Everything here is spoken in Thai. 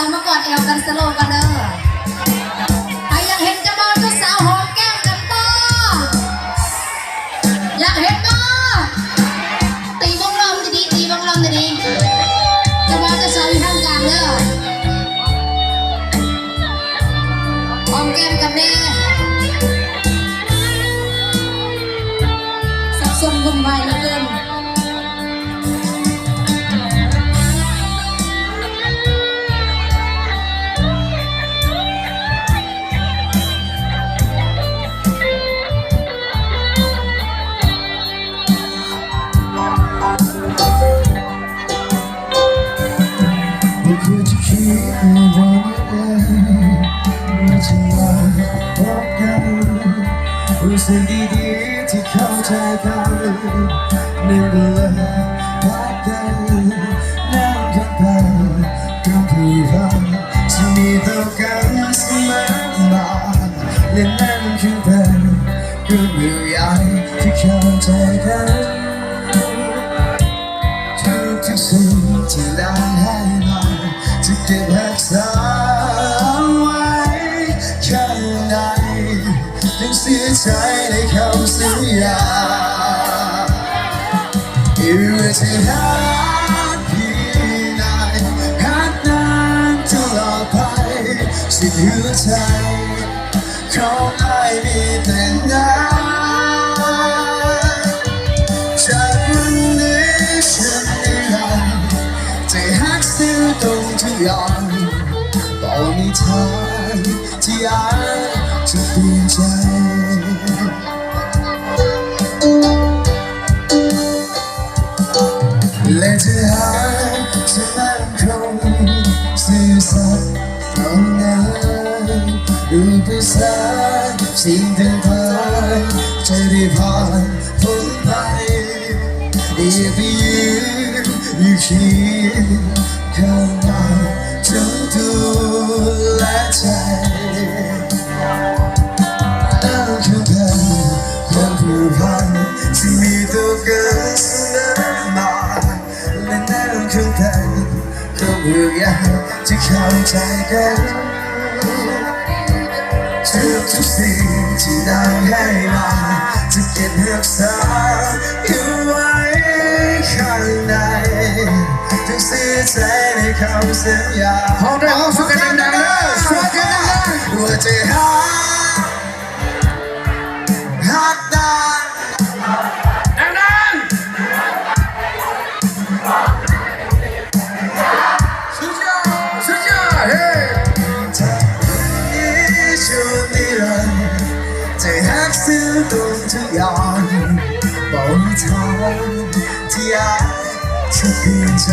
าวๆมากอดเอวกันสโลกันเด้อใครอยากเห็นจ้าบ่าวเจ้าสาวหอมแก้มกันบ่อยากเห็นบ่ตีวงล้อมดีตีวงล้อมดีๆเจ้าบ่าวเจ้าสาวอยู่ข้างกลางเด้อหอมแก้มกันแน่สับสนวุ่นวายเหลือเกิน รู้สึกดีๆที่เข้าใจกันนั่นก็เลยพักกันนั่งกันไปกับผู้รักที่มีต่อกันเสมอมาและนั่นคือเป็นเรื่องมือใหญ่ที่เข้าใจกันทุกทุกสิ่งที่นาให้มาจะเก็บรักษา ใจในคำสัญญาอยู่ที่รักเพียงไหนรักนานตลอดไปสิ่งหัวใจของไอ้มีแต่น้ำจากวันนี้ฉันนิรันดร์จะหักสิตรงทุกอย่างต่อมีทางที่อากจะเปลี่ยนใจ สัตย์เท่านั้นอุปสรรคสิ่งต่างๆจะได้ผ่านพ้นไปอย่าไอยากที่เข้าใจกันทุกทุกสิ่งที่ได้ให้มาจะเก็บรักษาอยู่ไว้ข้างในจะเสียใจในคำสัญญาห้องด้วยห้องช่วยกันดังๆเลยช่วยกันดังว่าจะหาหักได้ๆดังๆ ตรงทุกอย่างบอกมีทางที่อยากจะเปลี่ยนใจ